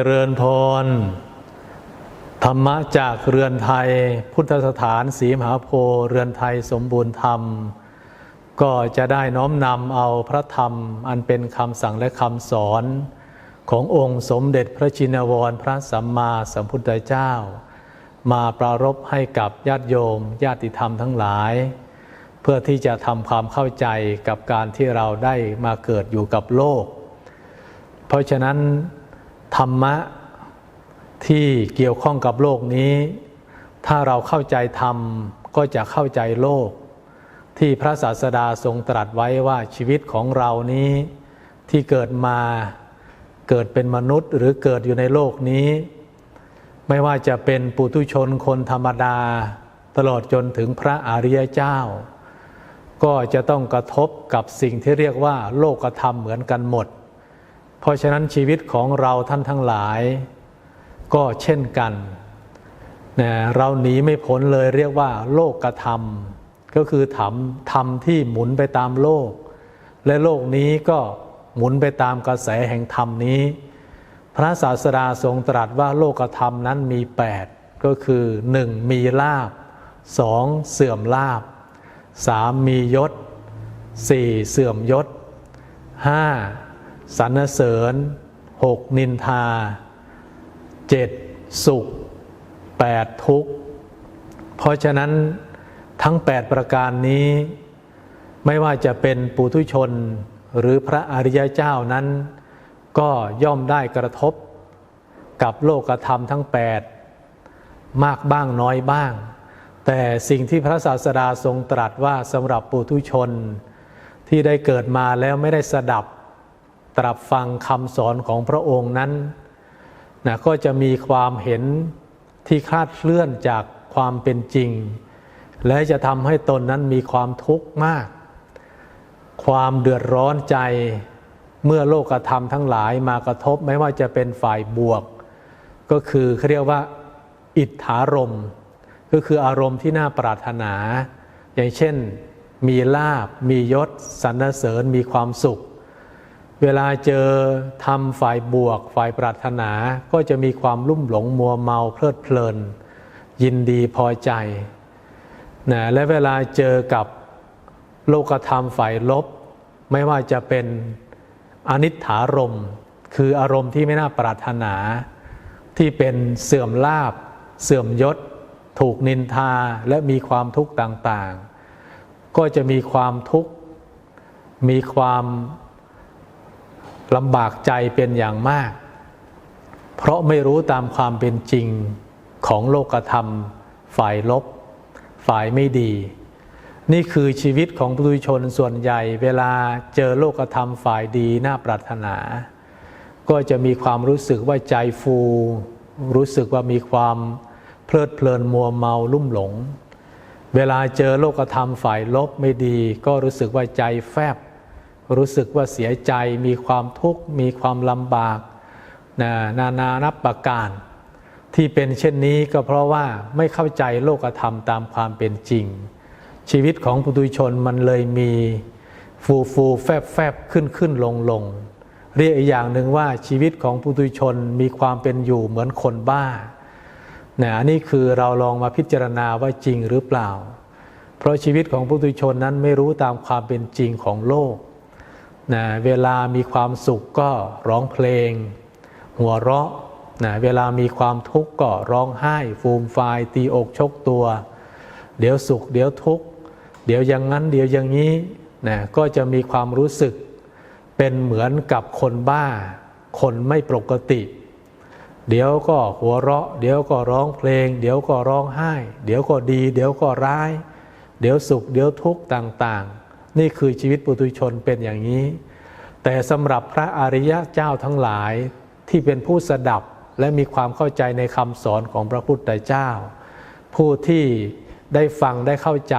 จริญพร ธรรมะจากเรือนไทย พุทธสถานสีมหาโพธิเรือนไทยสมบูรณ์ธรรม ก็จะได้น้อมนำเอาพระธรรมอันเป็นคำสั่งและคำสอน ขององค์สมเด็จพระชินวรพระสัมมาสัมพุทธเจ้า มาปรารภให้กับญาติโยม ญาติธรรมทั้งหลาย เพื่อที่จะทำความเข้าใจกับการที่เราได้มาเกิดอยู่กับโลก เพราะฉะนั้น ธรรมะที่เกี่ยวข้องกับโลกนี้ ถ้าเราเข้าใจธรรมก็จะเข้าใจโลก ที่พระศาสดาทรงตรัสไว้ว่าชีวิตของเรานี้ ที่เกิดมาเกิดเป็นมนุษย์ หรือเกิดอยู่ในโลกนี้ ไม่ว่าจะเป็นปุถุชนคนธรรมดา ตลอดจนถึงพระอริยเจ้า ก็จะต้องกระทบกับสิ่งที่เรียกว่า โลกธรรมเหมือนกันหมด เพราะฉะนั้นชีวิตของเราท่านทั้งหลาย ก็เช่นกันนะเราหนีไม่พ้นเลยเรียกว่า โลกธรรมก็คือธรรมธรรมที่หมุนไปตามโลก และโลกนี้ก็หมุนไปตามกระแสแห่งธรรมนี้ พระศาสดาทรงตรัสว่าโลกธรรมนั้นมี 8 ก็คือ 1. มีลาบ 2. เสื่อมลาบ 3. มียศ 4. เสื่อมยศ 5. สรรเสริญ 6. นินทา 7. สุข 8. ทุกข์ เพราะฉะนั้นทั้ง 8 ประการนี้ ไม่ว่าจะเป็นปุถุชนหรือพระอริยเจ้านั้น ก็ย่อมได้กระทบกับโลกธรรมทั้ง 8 มากบ้างน้อยบ้าง แต่สิ่งที่พระศาสดาทรงตรัสว่าสำหรับปุถุชน ที่ได้เกิดมาแล้วไม่ได้สดับ ตรับฟังคำสอนของพระองค์นั้นนะก็จะมีความเห็นที่คลาดเคลื่อนจากความเป็นจริง และจะทำให้ตนนั้นมีความทุกข์มาก ความเดือดร้อนใจเมื่อโลกธรรมทั้งหลายมากระทบไม่ว่าจะเป็นฝ่ายบวก ก็คือเขาเรียกว่า อิทธารมก็คืออารมณ์ที่น่าปรารถนา อย่างเช่น มีลาบมียศสรรเสริญมีความสุข เวลาเจอทำฝ่ายบวก ฝ่ายปรารถนา ก็จะมีความลุ่มหลงมัวเมาเพลิดเพลิน ยินดีพอใจนะและเวลาเจอกับโลกธรรมฝ่ายลบ ไม่ว่าจะเป็นอนิถารมคืออารมณ์ที่ไม่น่าปรารถนา ที่เป็นเสื่อมลาบ เสื่อมยศ ถูกนินทาและมีความทุกข์ต่างๆ ก็จะมีความทุกข์มีความ ลำบากใจเป็นอย่างมาก เพราะไม่รู้ตามความเป็นจริงของโลกธรรม ฝ่ายลบ ฝ่ายไม่ดี นี่คือชีวิตของปุถุชนส่วนใหญ่ เวลาเจอโลกธรรมฝ่ายดีน่าปรารถนา ก็จะมีความรู้สึกว่าใจฟู รู้สึกว่ามีความเพลิดเพลินมัวเมาลุ่มหลง เวลาเจอโลกธรรมฝ่ายลบไม่ดี ก็รู้สึกว่าใจแฟบ รู้สึกว่าเสียใจมีความทุกข์มีความลำบากนานานานับประการ ที่เป็นเช่นนี้ก็เพราะว่าไม่เข้าใจโลกธรรมตามความเป็นจริง ชีวิตของปุถุชนมันเลยมีฟูฟูแฟบแฟบขึ้นขึ้นลงลงเรียกอีกอย่างหนึ่งว่าชีวิตของปุถุชนมีความเป็นอยู่เหมือนคนบ้านะอันนี้คือเราลองมาพิจารณาว่าจริงหรือเปล่า เพราะชีวิตของปุถุชนนั้นไม่รู้ตามความเป็นจริงของโลก นะเวลามีความสุขก็ร้องเพลง หัวเราะนะเวลามีความทุกข์ก็ร้องไห้ ฟูมฟายตีอกชกตัว เดี๋ยวสุข เดี๋ยวทุกข์เดี๋ยวอย่างนั้นเดี๋ยวอย่างนี้นะก็จะมีความรู้สึกเป็นเหมือนกับคนบ้า คนไม่ปกติ เดี๋ยวก็หัวเราะ เดี๋ยวก็ร้องเพลง เดี๋ยวก็ร้องไห้ เดี๋ยวก็ดี เดี๋ยวก็ร้าย เดี๋ยวสุข เดี๋ยวทุกข์ต่างๆ นี่คือชีวิตปุถุชนเป็นอย่างนี้ แต่สำหรับพระอริยะเจ้าทั้งหลายที่เป็นผู้สดับและมีความเข้าใจในคำสอนของพระพุทธเจ้า ผู้ที่ได้ฟังได้เข้าใจ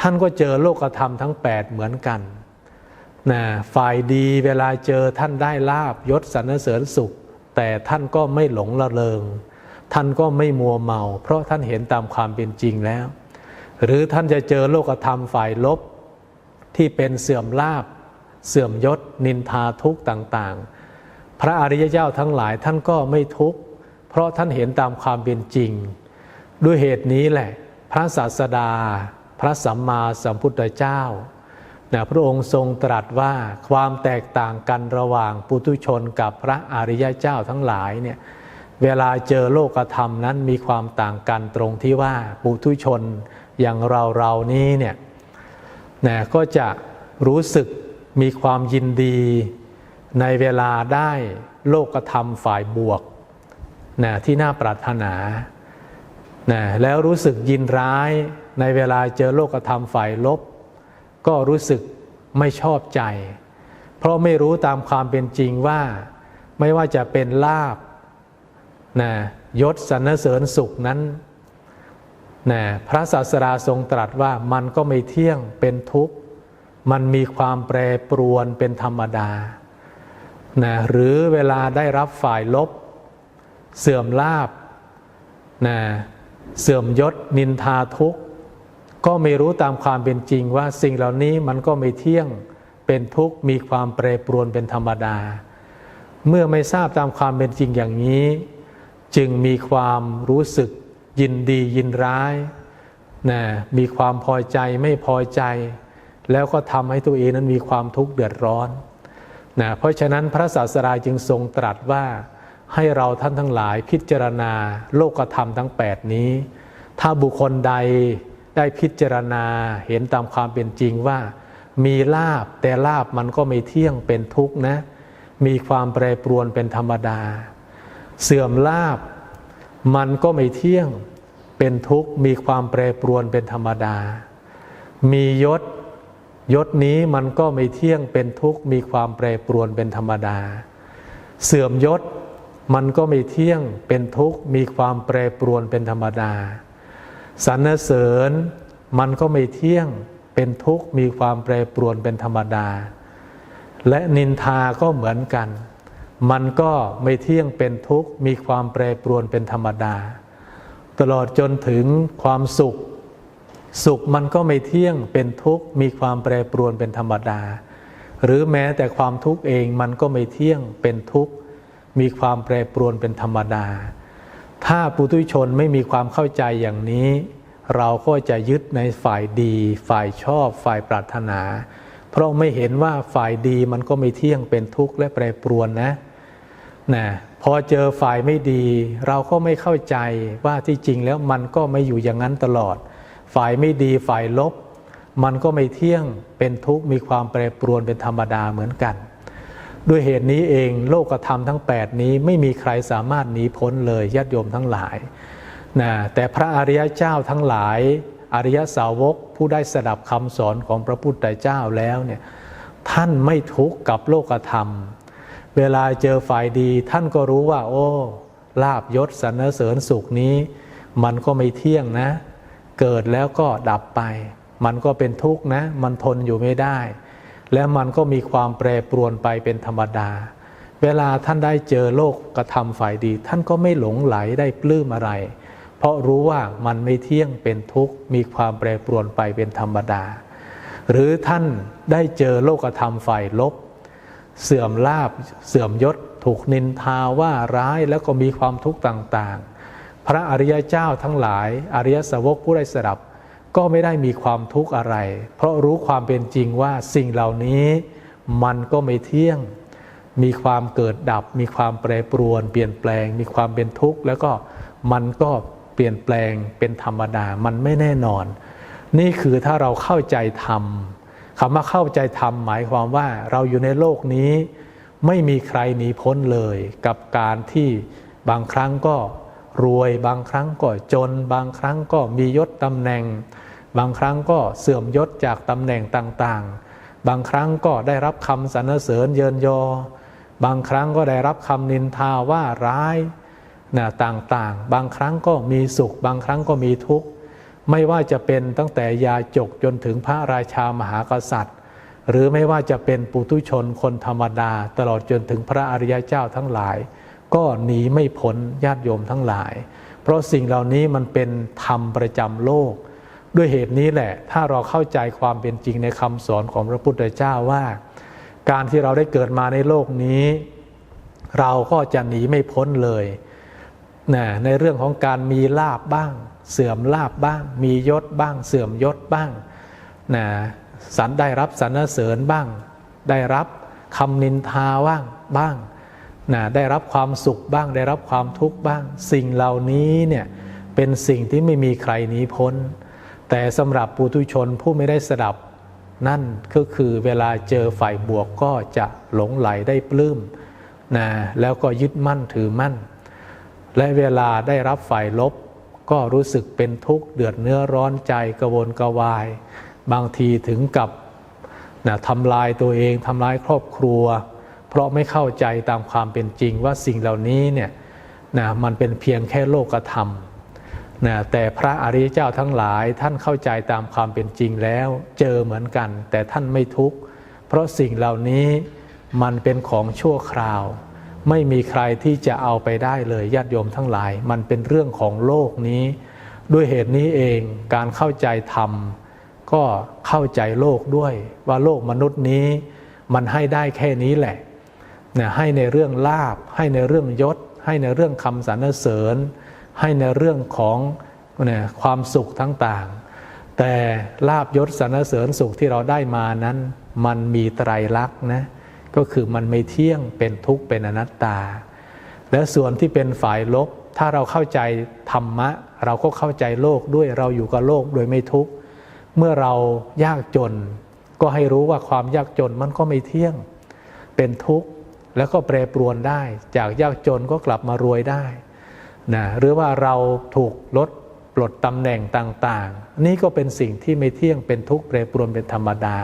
ท่านก็เจอโลกธรรมทั้ง 8 เหมือนกันนะฝ่ายดีเวลาเจอท่านได้ลาบยศสรรเสริญสุข แต่ท่านก็ไม่หลงละเลง ท่านก็ไม่มัวเมา เพราะท่านเห็นตามความเป็นจริงแล้ว หรือท่านจะเจอโลกธรรมฝ่ายลบ ที่เป็นเสื่อมลาบ เสื่อมยศ นินทาทุกข์ต่าง ๆ พระอริยเจ้าทั้งหลายท่านก็ไม่ทุกข์เพราะท่านเห็นตามความเป็นจริง ด้วยเหตุนี้แหละ พระศาสดา พระสัมมาสัมพุทธเจ้านะพระองค์ทรงตรัสว่าความแตกต่างกันระหว่างปุถุชนกับพระอริยเจ้าทั้งหลายเนี่ยเวลาเจอโลกธรรมนั้นมีความต่างกันตรงที่ว่าปุถุชนอย่างเราเรานี้เนี่ย นะก็จะรู้สึกมีความยินดีในเวลาได้โลกธรรมฝ่ายบวกนะที่น่าปรารถนานะแล้วรู้สึกยินร้ายในเวลาเจอโลกธรรมฝ่ายลบ ก็รู้สึกไม่ชอบใจ เพราะไม่รู้ตามความเป็นจริงว่า ไม่ว่าจะเป็นลาบนะยศสรรเสริญสุขนั้น นะพระศาสดาทรงตรัสว่ามันก็ไม่เที่ยงเป็นทุกข์ มันมีความแปรปรวนเป็นธรรมดานะหรือเวลาได้รับฝ่ายลบ เสื่อมลาบนะเสื่อมยศนินทาทุกข์ ก็ไม่รู้ตามความเป็นจริงว่าสิ่งเหล่านี้มันก็ไม่เที่ยงเป็นทุกข์ มีความแปรปรวนเป็นธรรมดา เมื่อไม่ทราบตามความเป็นจริงอย่างนี้ จึงมีความรู้สึก ยินดียินร้ายนะมีความพอใจไม่พอใจ แล้วก็ทำให้ตัวเองนั้นมีความทุกข์เดือดร้อนนะเพราะฉะนั้นพระศาสดาจึงทรงตรัสว่าให้เราท่านทั้งหลายพิจารณาโลกธรรมทั้ง 8 นี้ ถ้าบุคคลใดได้พิจารณาเห็นตามความเป็นจริงว่า มีลาบแต่ลาบมันก็ไม่เที่ยงเป็นทุกข์นะ มีความแปรปรวนเป็นธรรมดา เสื่อมลาบมันก็ไม่เที่ยง เป็นทุกข์มีความแปรปรวนเป็นธรรมดา มียศยศนี้มันก็ไม่เที่ยงเป็นทุกข์มีความแปรปรวนเป็นธรรมดา เสื่อมยศมันก็ไม่เที่ยงเป็นทุกข์มีความแปรปรวนเป็นธรรมดาสรรเสริญมันก็ไม่เที่ยงเป็นทุกข์มีความแปรปรวนเป็นธรรมดา และนินทาก็เหมือนกัน มันก็ไม่เที่ยงเป็นทุกข์มีความแปรปรวนเป็นธรรมดา ตลอดจนถึงความสุข สุขมันก็ไม่เที่ยงเป็นทุกข์มีความแปรปรวนเป็นธรรมดา หรือแม้แต่ความทุกข์เองมันก็ไม่เที่ยงเป็นทุกข์มีความแปรปรวนเป็นธรรมดา ถ้าปุถุชนไม่มีความเข้าใจอย่างนี้ เราก็จะยึดในฝ่ายดี ฝ่ายชอบ ฝ่ายปรารถนา เพราะไม่เห็นว่าฝ่ายดีมันก็ไม่เที่ยงเป็นทุกข์และแปรปรวนนะนะ พอเจอฝ่ายไม่ดี เราก็ไม่เข้าใจว่าที่จริงแล้วมันก็ไม่อยู่อย่างนั้นตลอด ฝ่ายไม่ดีฝ่ายลบ มันก็ไม่เที่ยงเป็นทุกข์มีความแปรปรวนเป็นธรรมดาเหมือนกัน ด้วยเหตุนี้เองโลกธรรมทั้ง 8 นี้ไม่มีใครสามารถหนีพ้นเลยญาติโยมทั้งหลายนะแต่พระอริยเจ้าทั้งหลาย อริยสาวกผู้ได้สดับคำสอนของพระพุทธเจ้าแล้วเนี่ยท่านไม่ทุกข์กับโลกธรรม เวลาเจอฝ่ายดีท่านก็รู้ว่า โอ้ลาบยศสรรเสริญสุขนี้ มันก็ไม่เที่ยงนะ เกิดแล้วก็ดับไป มันก็เป็นทุกข์นะ มันทนอยู่ไม่ได้ และมันก็มีความแปรปรวนไปเป็นธรรมดา เวลาท่านได้เจอโลกกระทำฝ่ายดี ท่านก็ไม่หลงไหลได้ปลื้มอะไร เพราะรู้ว่ามันไม่เที่ยงเป็นทุกข์มีความแปรปรวนไปเป็นธรรมดา หรือท่านได้เจอโลกธรรมฝ่ายลบ เสื่อมลาบเสื่อมยศ ถูกนินทาว่าร้ายแล้วก็มีความทุกข์ต่างๆ พระอริยเจ้าทั้งหลาย อริยสาวกผู้ได้สดับ ก็ไม่ได้มีความทุกข์อะไร เพราะรู้ความเป็นจริงว่าสิ่งเหล่านี้มันก็ไม่เที่ยง มีความเกิดดับ มีความแปรปรวน เปลี่ยนแปลง มีความเป็นทุกข์ แล้วก็มันก็เปลี่ยนแปลงเป็นธรรมดา มันไม่แน่นอน นี่คือถ้าเราเข้าใจธรรม คำว่าเข้าใจธรรมหมายความว่าเราอยู่ในโลกนี้ไม่มีใครหนีพ้นเลย กับการที่บางครั้งก็รวยบางครั้งก็จน บางครั้งก็มียศตำแหน่ง บางครั้งก็เสื่อมยศจากตำแหน่งต่างๆ บางครั้งก็ได้รับคำสรรเสริญเยินยอ บางครั้งก็ได้รับคำนินทาว่าร้ายนะต่างๆ บางครั้งก็มีสุข บางครั้งก็มีทุกข์ ไม่ว่าจะเป็นตั้งแต่ยาจกจนถึงพระราชามหากษัตริย์ หรือไม่ว่าจะเป็นปุถุชนคนธรรมดา ตลอดจนถึงพระอริยเจ้าทั้งหลาย ก็หนีไม่พ้นญาติโยมทั้งหลาย เพราะสิ่งเหล่านี้มันเป็นธรรมประจำโลก ด้วยเหตุนี้แหละ ถ้าเราเข้าใจความเป็นจริงในคำสอนของพระพุทธเจ้าว่า การที่เราได้เกิดมาในโลกนี้ เราก็จะหนีไม่พ้นเลยนะในเรื่องของการมีลาบบ้าง เสื่อมลาบบ้าง มียศบ้าง เสื่อมยศบ้างนะสรรได้รับสรรเสริญบ้าง ได้รับคำนินทาบ้างบ้างนะได้รับความสุขบ้าง ได้รับความทุกข์บ้าง สิ่งเหล่านี้เนี่ยเป็นสิ่งที่ไม่มีใครหนีพ้น แต่สำหรับปุถุชนผู้ไม่ได้สดับนั่นก็คือเวลาเจอฝ่ายบวกก็จะหลงไหลได้ปลื้มนะแล้วก็ยึดมั่นถือมั่น และเวลาได้รับฝ่ายลบ ก็รู้สึกเป็นทุกข์เดือดเนื้อร้อนใจกระวนกระวาย บางทีถึงกับนะทำลายตัวเองทำลายครอบครัว เพราะไม่เข้าใจตามความเป็นจริงว่าสิ่งเหล่านี้เนี่ยนะมันเป็นเพียงแค่โลกธรรมนะแต่พระอริยเจ้าทั้งหลายท่านเข้าใจตามความเป็นจริงแล้วเจอเหมือนกัน แต่ท่านไม่ทุกข์เพราะสิ่งเหล่านี้มันเป็นของชั่วคราว ไม่มีใครที่จะเอาไปได้เลยญาติโยมทั้งหลาย มันเป็นเรื่องของโลกนี้ ด้วยเหตุนี้เองการเข้าใจธรรม ก็เข้าใจโลกด้วย ว่าโลกมนุษย์นี้ มันให้ได้แค่นี้แหละเนี่ยให้ในเรื่องลาบ ให้ในเรื่องยศ ให้ในเรื่องคำสรรเสริญ ให้ในเรื่องของเนี่ยความสุขทั้งต่าง แต่ลาบยศสรรเสริญสุขที่เราได้มานั้น มันมีไตรลักษณ์นะ ก็คือมันไม่เที่ยงเป็นทุกข์เป็นอนัตตา และส่วนที่เป็นฝ่ายลบ ถ้าเราเข้าใจธรรมะ เราก็เข้าใจโลกด้วยเราอยู่กับโลกโดยไม่ทุกข์เมื่อเรายากจน ก็ให้รู้ว่าความยากจนมันก็ไม่เที่ยง เป็นทุกข์แล้วก็แปรปรวนได้ จากยากจนก็กลับมารวยได้นะหรือว่าเราถูกลดปลดตำแหน่งต่าง ๆ นี่ก็เป็นสิ่งที่ไม่เที่ยงเป็นทุกข์แปรปรวนเป็นธรรมดา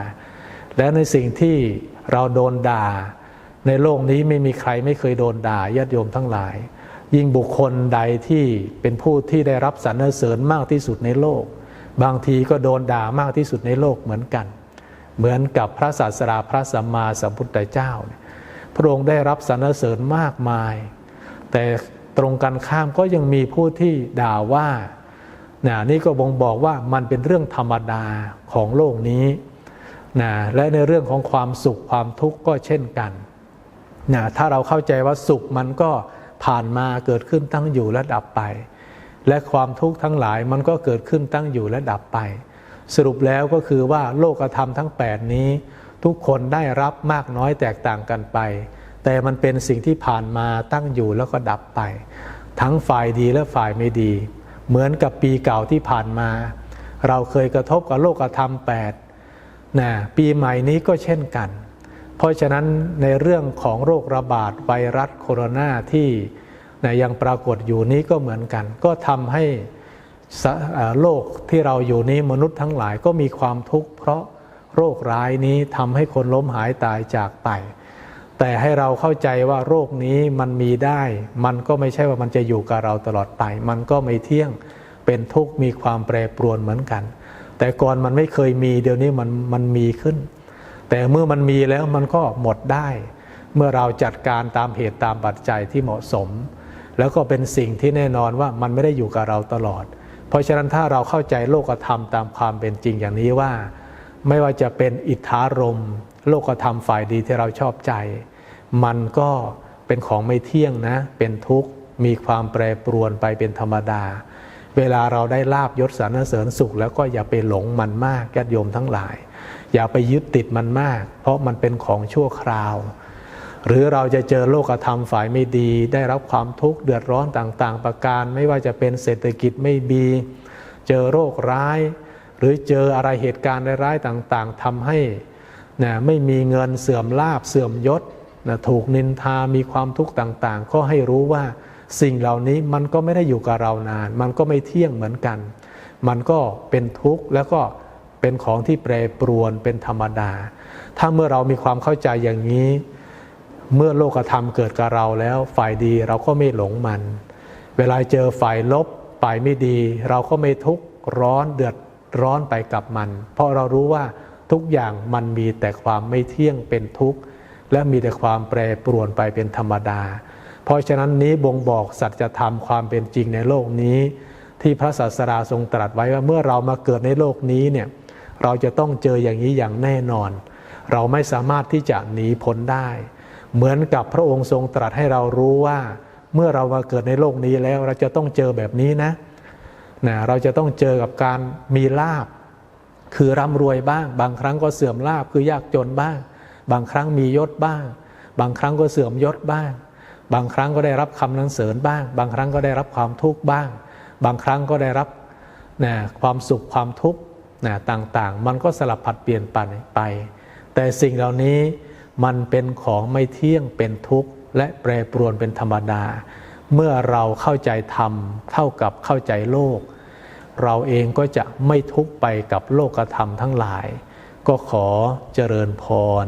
และในสิ่งที่เราโดนด่า ในโลกนี้ไม่มีใครไม่เคยโดนด่าญาติโยมทั้งหลาย ยิ่งบุคคลใดที่เป็นผู้ที่ได้รับสรรเสริญมากที่สุดในโลก บางทีก็โดนด่ามากที่สุดในโลกเหมือนกัน เหมือนกับพระศาสดาพระสัมมาสัมพุทธเจ้า พระองค์ได้รับสรรเสริญมากมาย แต่ตรงกันข้ามก็ยังมีผู้ที่ด่าว่านี่ก็บ่งบอกว่ามันเป็นเรื่องธรรมดาของโลกนี้ นะและในเรื่องของความสุขความทุกข์ก็เช่นกันนะถ้าเราเข้าใจว่าสุขมันก็ผ่านมาเกิดขึ้นตั้งอยู่และดับไป และความทุกข์ทั้งหลายมันก็เกิดขึ้นตั้งอยู่และดับไป สรุปแล้วก็คือว่าโลกธรรมทั้ง 8 นี้ ทุกคนได้รับมากน้อยแตกต่างกันไป แต่มันเป็นสิ่งที่ผ่านมาตั้งอยู่แล้วก็ดับไป ทั้งฝ่ายดีและฝ่ายไม่ดี เหมือนกับปีเก่าที่ผ่านมา เราเคยกระทบกับโลกธรรม 8 นะปีใหม่นี้ก็เช่นกัน เพราะฉะนั้นในเรื่องของโรคระบาดไวรัสโคโรนาที่นะยังปรากฏอยู่นี้ก็เหมือนกัน ก็ทำให้โลกที่เราอยู่นี้มนุษย์ทั้งหลายก็มีความทุกข์ เพราะโรคร้ายนี้ทำให้คนล้มหายตายจากไป แต่ให้เราเข้าใจว่าโรคนี้มันมีได้ มันก็ไม่ใช่ว่ามันจะอยู่กับเราตลอดไป มันก็ไม่เที่ยงเป็นทุกข์มีความแปรปรวนเหมือนกัน แต่ก่อนมันไม่เคยมีเดี๋ยวนี้มันมันมีขึ้น แต่เมื่อมันมีแล้วมันก็หมดได้ เมื่อเราจัดการตามเหตุตามปัจจัยที่เหมาะสม แล้วก็เป็นสิ่งที่แน่นอนว่ามันไม่ได้อยู่กับเราตลอด เพราะฉะนั้นถ้าเราเข้าใจโลกธรรมตามความเป็นจริงอย่างนี้ว่า ไม่ว่าจะเป็นอิทธารม โลกธรรมฝ่ายดีที่เราชอบใจ มันก็เป็นของไม่เที่ยงนะ เป็นทุกข์มีความแปรปรวนไปเป็นธรรมดา เวลาเราได้ลาบยศสรรเสริญสุข แล้วก็อย่าไปหลงมันมากญาติโยมทั้งหลาย อย่าไปยึดติดมันมาก เพราะมันเป็นของชั่วคราว หรือเราจะเจอโลกธรรมฝ่ายไม่ดี ได้รับความทุกข์เดือดร้อนต่างๆ ประการ ไม่ว่าจะเป็นเศรษฐกิจไม่ดีเจอโรคร้าย หรือเจออะไรเหตุการณ์ร้ายๆต่างๆทำให้นะไม่มีเงินเสื่อมลาบเสื่อมยศนะถูกนินทามีความทุกข์ต่างๆ ก็ให้รู้ว่า สิ่งเหล่านี้มันก็ไม่ได้อยู่กับเรานาน มันก็ไม่เที่ยงเหมือนกัน มันก็เป็นทุกข์แล้วก็เป็นของที่แปรปรวนเป็นธรรมดา ถ้าเมื่อเรามีความเข้าใจอย่างนี้ เมื่อโลกธรรมเกิดกับเราแล้วฝ่ายดีเราก็ไม่หลงมัน เวลาเจอฝ่ายลบฝ่ายไม่ดี เราก็ไม่ทุกข์ร้อนเดือดร้อนไปกับมัน เพราะเรารู้ว่าทุกอย่างมันมีแต่ความไม่เที่ยงเป็นทุกข์ และมีแต่ความแปรปรวนไปเป็นธรรมดา เพราะฉะนั้นนี้บ่งบอกสัจธรรมความเป็นจริงในโลกนี้ ที่พระศาสดาทรงตรัสไว้ว่าเมื่อเรามาเกิดในโลกนี้เนี่ยเราจะต้องเจออย่างนี้อย่างแน่นอน เราไม่สามารถที่จะหนีพ้นได้ เหมือนกับพระองค์ทรงตรัสให้เรารู้ว่า เมื่อเรามาเกิดในโลกนี้แล้วเราจะต้องเจอแบบนี้นะนะเราจะต้องเจอกับการมีลาบ คือร่ำรวยบ้าง บางครั้งก็เสื่อมลาบคือยากจนบ้าง บางครั้งมียศบ้าง บางครั้งก็เสื่อมยศบ้าง บางครั้งก็ได้รับคำนันเสริญบ้าง บางครั้งก็ได้รับความทุกข์บ้าง บางครั้งก็ได้รับนะความสุขความทุกข์นะต่างๆ มันก็สลับผัดเปลี่ยนไปไป แต่สิ่งเหล่านี้มันเป็นของไม่เที่ยงเป็นทุกข์ และแปรปรวนเป็นธรรมดา เมื่อเราเข้าใจธรรม เท่ากับเข้าใจโลก เราเองก็จะไม่ทุกข์ไปกับโลกธรรมทั้งหลาย ก็ขอเจริญพร